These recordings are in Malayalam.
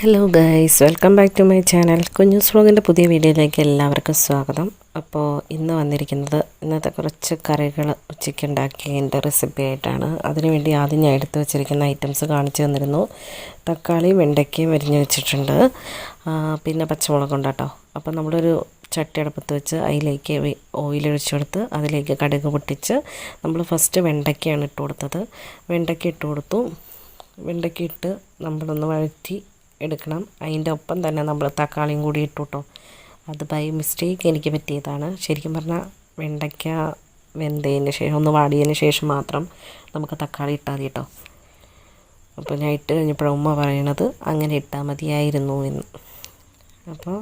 Hello guys welcome back to my channel Kunjoos വ്ളോഗിന്റെ പുതിയ വീഡിയോയിലേക്ക് എല്ലാവർക്കും സ്വാഗതം. അപ്പോൾ ഇന്ന് വന്നിരിക്കുന്നത് ഇന്നത്തെ കുറച്ച് കറികൾ ഉച്ചയ്ക്ക് ഉണ്ടാക്കിയതിന്റെ റെസിപ്പി ആയിട്ടാണ് അതിനുവേണ്ടി ആദ്യം ഞാൻ എടുത്തു വെച്ചിരിക്കുന്ന ഐറ്റംസ് കാണിച്ചു തന്നിരുന്നു. തക്കാളി വെണ്ടയ്ക്കയും വരിഞ്ഞ് വെച്ചിട്ടുണ്ട്. പിന്നെ പച്ചമുളക് കേട്ടോ. അപ്പോൾ നമ്മളൊരു ചട്ടി അടുപ്പത്ത് വെച്ച് അതിലേക്ക് ഓയിലൊഴിച്ചു കൊടുത്ത് അതിലേക്ക് കടുക് പൊട്ടിച്ച് നമ്മൾ ഫസ്റ്റ് വെണ്ടയ്ക്കയാണ് ഇട്ട് കൊടുത്തത്. വെണ്ടയ്ക്ക ഇട്ട് കൊടുത്തു. വെണ്ടയ്ക്ക ഇട്ട് നമ്മളൊന്ന് വഴറ്റി എടുക്കണം. അതിന്റെ ഒപ്പം തന്നെ നമ്മൾ തക്കാളിയും കൂടി ഇട്ടു കേട്ടോ അത് ബൈ മിസ്റ്റേക്ക് എനിക്ക് പറ്റിയതാണ്. ശരിക്കും പറഞ്ഞാൽ വെണ്ടയ്ക്ക വെന്തതിന് ശേഷം ഒന്ന് വാടിയതിന് ശേഷം മാത്രം നമുക്ക് തക്കാളി ഇട്ടാൽ കേട്ടോ അപ്പോൾ ഞാൻ ഇട്ട് കഴിഞ്ഞപ്പോഴും ഉമ്മ പറയണത് അങ്ങനെ ഇട്ടാൽ മതിയായിരുന്നു എന്ന്. അപ്പോൾ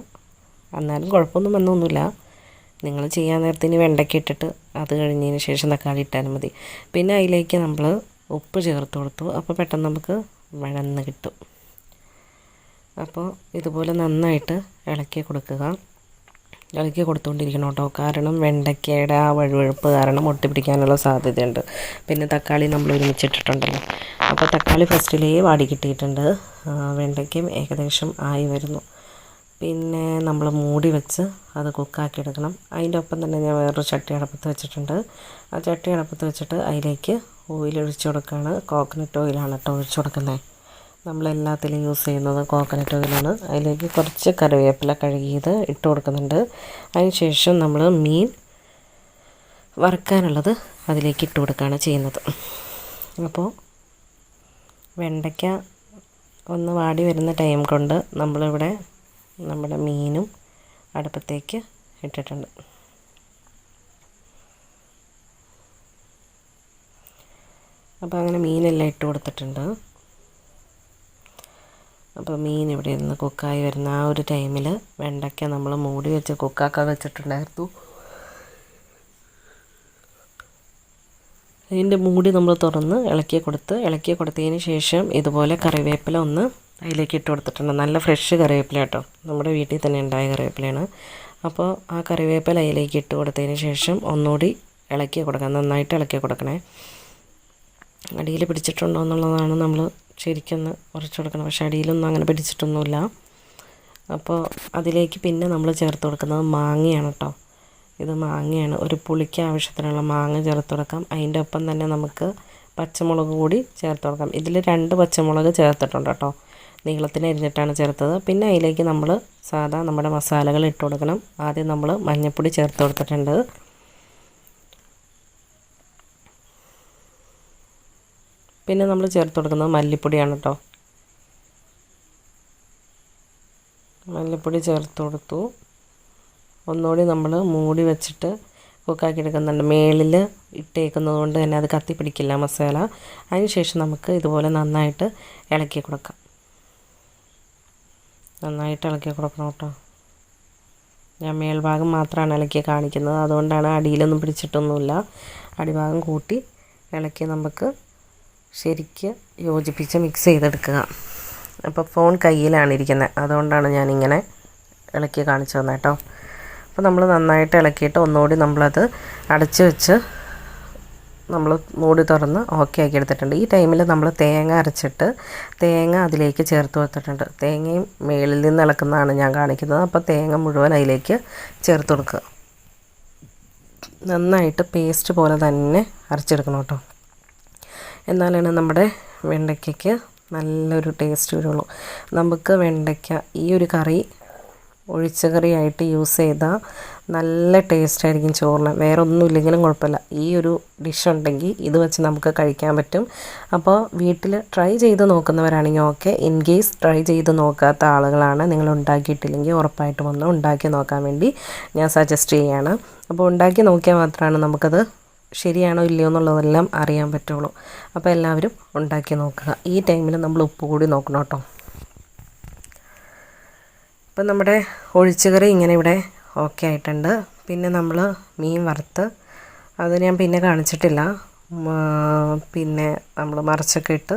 എന്നാലും കുഴപ്പമൊന്നും വന്നൊന്നുമില്ല. നിങ്ങൾ ചെയ്യാൻ നേരത്തിന് വെണ്ടയ്ക്ക ഇട്ടിട്ട് അത് കഴിഞ്ഞതിന് ശേഷം തക്കാളി ഇട്ടാലും മതി. പിന്നെ അതിലേക്ക് നമ്മൾ ഉപ്പ് ചേർത്ത് കൊടുത്തു. അപ്പോൾ പെട്ടെന്ന് നമുക്ക് വഴന്ന് കിട്ടും. അപ്പോൾ ഇതുപോലെ നന്നായിട്ട് ഇളക്കി കൊടുക്കുക. ഇളക്കി കൊടുത്തുകൊണ്ടിരിക്കണം കേട്ടോ. കാരണം വെണ്ടയ്ക്കയുടെ ആ വഴുവഴുപ്പ് കാരണം ഒട്ടിപ്പിടിക്കാനുള്ള സാധ്യതയുണ്ട്. പിന്നെ തക്കാളി നമ്മൾ ഒരുമിച്ചിട്ടിട്ടുണ്ടല്ലോ. അപ്പോൾ തക്കാളി ഫസ്റ്റിലേ വാടി കിട്ടിയിട്ടുണ്ട്. വെണ്ടയ്ക്കയും ഏകദേശം ആയി വരുന്നു. പിന്നെ നമ്മൾ മൂടി വെച്ച് അത് കുക്കാക്കി എടുക്കണം. അതിന്റെ ഒപ്പം തന്നെ ഞാൻ വേറൊരു ചട്ടി അടപ്പത്ത് വെച്ചിട്ടുണ്ട്. ആ ചട്ടി അടപ്പത്ത് വെച്ചിട്ട് അതിലേക്ക് ഓയിൽ ഒഴിച്ച് കൊടുക്കുകയാണ്. കോക്കനട്ട് ഓയിലാണ് കേട്ടോ ഒഴിച്ച് കൊടുക്കുന്നത്. നമ്മളെല്ലാത്തിലും യൂസ് ചെയ്യുന്നത് കോക്കനട്ട് ഓയിലാണ് അതിലേക്ക് കുറച്ച് കറിവേപ്പില കഴുകിയത് ഇട്ട് കൊടുക്കുന്നുണ്ട്. അതിന് ശേഷം നമ്മൾ മീൻ വറുക്കാനുള്ളത് അതിലേക്ക് ഇട്ട് കൊടുക്കുകയാണ് ചെയ്യുന്നത്. അപ്പോൾ വെണ്ടയ്ക്ക ഒന്ന് വാടി വരുന്ന ടൈം കൊണ്ട് നമ്മളിവിടെ നമ്മുടെ മീനും അടുപ്പത്തേക്ക് ഇട്ടിട്ടുണ്ട്. അപ്പോൾ അങ്ങനെ മീനെല്ലാം ഇട്ട് കൊടുത്തിട്ടുണ്ട്. അപ്പോൾ മീൻ ഇവിടെ ഇരുന്ന് കുക്കായി വരുന്ന ആ ഒരു ടൈമിൽ വെണ്ടയ്ക്ക നമ്മൾ മൂടി വെച്ച് കുക്കാക്കാൻ വെച്ചിട്ടുണ്ടായിരുന്നു. അതിന്റെ മൂടി നമ്മൾ തുറന്ന് ഇളക്കി കൊടുത്ത് ഇളക്കി കൊടുത്തതിന് ശേഷം ഇതുപോലെ കറിവേപ്പില ഒന്ന് അതിലേക്ക് ഇട്ട് കൊടുത്തിട്ടുണ്ട്. നല്ല ഫ്രഷ് കറിവേപ്പില കേട്ടോ. നമ്മുടെ വീട്ടിൽ തന്നെ ഉണ്ടായ കറിവേപ്പിലയാണ്. അപ്പോൾ ആ കറിവേപ്പില അതിലേക്ക് ഇട്ട് കൊടുത്തതിന് ശേഷം ഒന്നുകൂടി ഇളക്കി കൊടുക്കാം. നന്നായിട്ട് ഇളക്കി കൊടുക്കണേ. അടിയിൽ പിടിച്ചിട്ടുണ്ടോ എന്നുള്ളതാണ് നമ്മൾ ശരിക്കൊന്ന് ഉറച്ചു കൊടുക്കണം. പക്ഷേ അടിയിലൊന്നും അങ്ങനെ പിടിച്ചിട്ടൊന്നുമില്ല. അപ്പോൾ അതിലേക്ക് പിന്നെ നമ്മൾ ചേർത്ത് കൊടുക്കുന്നത് മാങ്ങയാണ് കേട്ടോ. ഇത് മാങ്ങയാണ്. ഒരു പുളിക്ക് ആവശ്യത്തിനുള്ള മാങ്ങ ചേർത്ത് കൊടുക്കാം. അതിന്റെ ഒപ്പം തന്നെ നമുക്ക് പച്ചമുളക് കൂടി ചേർത്ത് കൊടുക്കാം. ഇതിൽ രണ്ട് പച്ചമുളക് ചേർത്തിട്ടുണ്ട് കേട്ടോ. നീളത്തിന് അരിഞ്ഞിട്ടാണ് ചേർത്തത്. പിന്നെ അതിലേക്ക് നമ്മൾ സാധാ നമ്മുടെ മസാലകൾ ഇട്ട് കൊടുക്കണം. ആദ്യം നമ്മൾ മഞ്ഞൾപ്പൊടി ചേർത്ത് കൊടുത്തിട്ടുണ്ട്. പിന്നെ നമ്മൾ ചേർത്ത് കൊടുക്കുന്നത് മല്ലിപ്പൊടിയാണ് കേട്ടോ മല്ലിപ്പൊടി ചേർത്ത് കൊടുത്തു. ഒന്നുകൂടി നമ്മൾ മൂടി വെച്ചിട്ട് കുക്കാക്കി എടുക്കുന്നുണ്ട്. മേളിൽ ഇട്ടേക്കുന്നത് കൊണ്ട് തന്നെ അത് കത്തി പിടിക്കില്ല മസാല. അതിന് ശേഷം നമുക്ക് ഇതുപോലെ നന്നായിട്ട് ഇളക്കി കൊടുക്കാം. നന്നായിട്ട് ഇളക്കി കൊടുക്കണം കേട്ടോ. ഞാൻ മേൽഭാഗം മാത്രമാണ് ഇളക്കി കാണിക്കുന്നത്. അതുകൊണ്ടാണ് അടിയിലൊന്നും പിടിച്ചിട്ടൊന്നുമില്ല. അടിഭാഗം കൂട്ടി ഇളക്കി നമുക്ക് ശരിക്ക് യോജിപ്പിച്ച് മിക്സ് ചെയ്തെടുക്കുക. അപ്പോൾ ഫോൺ കയ്യിലാണ് ഇരിക്കുന്നത്. അതുകൊണ്ടാണ് ഞാനിങ്ങനെ ഇളക്കി കാണിച്ചു തന്നെ കേട്ടോ. അപ്പോൾ നമ്മൾ നന്നായിട്ട് ഇളക്കിയിട്ട് ഒന്നുകൂടി നമ്മളത് അടച്ചു വെച്ച് നമ്മൾ മൂടി തുറന്ന് ഓക്കെ ആക്കി എടുത്തിട്ടുണ്ട്. ഈ ടൈമിൽ നമ്മൾ തേങ്ങ അരച്ചിട്ട് തേങ്ങ അതിലേക്ക് ചേർത്ത് വെച്ചിട്ടുണ്ട് തേങ്ങയും മേളിൽ നിന്ന് ഇളക്കുന്നതാണ് ഞാൻ കാണിക്കുന്നത്. അപ്പോൾ തേങ്ങ മുഴുവൻ അതിലേക്ക് ചേർത്ത് കൊടുക്കുക. നന്നായിട്ട് പേസ്റ്റ് പോലെ തന്നെ അരച്ചെടുക്കണം കേട്ടോ. എന്നാലാണ് നമ്മുടെ വെണ്ടയ്ക്കയ്ക്ക് നല്ലൊരു ടേസ്റ്റ് വരുള്ളൂ. നമുക്ക് വെണ്ടയ്ക്ക ഈ ഒരു കറി ഒഴിച്ച കറിയായിട്ട് യൂസ് ചെയ്താൽ നല്ല ടേസ്റ്റ് ആയിരിക്കും ചോറിന്. വേറെ ഒന്നും ഇല്ലെങ്കിലും കുഴപ്പമില്ല. ഈ ഒരു ഡിഷ് ഉണ്ടെങ്കിൽ ഇത് വെച്ച് നമുക്ക് കഴിക്കാൻ പറ്റും. അപ്പോൾ വീട്ടിൽ ട്രൈ ചെയ്ത് നോക്കുന്നവരാണെങ്കിൽ ഓക്കെ ഇൻ കേസ് ട്രൈ ചെയ്ത് നോക്കാത്ത ആളുകളാണ് നിങ്ങൾ ഉണ്ടാക്കിയിട്ടില്ലെങ്കിൽ ഉറപ്പായിട്ടും ഒന്ന് ഉണ്ടാക്കി നോക്കാൻ വേണ്ടി ഞാൻ സജസ്റ്റ് ചെയ്യുകയാണ് അപ്പോൾ ഉണ്ടാക്കി നോക്കിയാൽ മാത്രമാണ് നമുക്കത് ശരിയാണോ ഇല്ലയോ എന്നുള്ളതെല്ലാം അറിയാൻ പറ്റുള്ളൂ. അപ്പോൾ എല്ലാവരും ഉണ്ടാക്കി നോക്കുക. ഈ ടൈമിൽ നമ്മൾ ഉപ്പ് കൂടി നോക്കണം കേട്ടോ. ഇപ്പം നമ്മുടെ ഒഴിച്ചുകറി ഇങ്ങനെ ഇവിടെ ഓക്കെ ആയിട്ടുണ്ട്. പിന്നെ നമ്മൾ മീൻ വറുത്ത് അത് ഞാൻ പിന്നെ കാണിച്ചിട്ടില്ല. പിന്നെ നമ്മൾ മറിച്ചൊക്കെ ഇട്ട്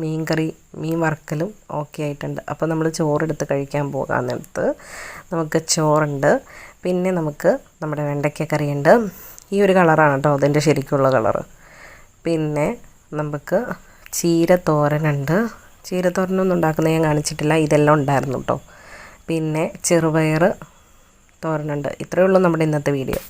മീൻ കറി മീൻ വറുക്കലും ഓക്കെ ആയിട്ടുണ്ട്. അപ്പോൾ നമ്മൾ ചോറെടുത്ത് കഴിക്കാൻ പോകാൻ നേരത്ത് നമുക്ക് ചോറുണ്ട്. പിന്നെ നമുക്ക് നമ്മുടെ വെണ്ടയ്ക്ക കറിയുണ്ട്. ഈ ഒരു കളറാണ് കേട്ടോ അതിന്റെ ശരിക്കുള്ള കളറ്. പിന്നെ നമുക്ക് ചീര തോരനുണ്ട് ചീരത്തോരനൊന്നും ഉണ്ടാക്കുന്നത് ഞാൻ കാണിച്ചിട്ടില്ല ഇതെല്ലാം ഉണ്ടായിരുന്നു കേട്ടോ. പിന്നെ ചെറുപയർ തോരനുണ്ട്. ഇത്രയേ ഉള്ളൂ നമ്മുടെ ഇന്നത്തെ വീഡിയോ.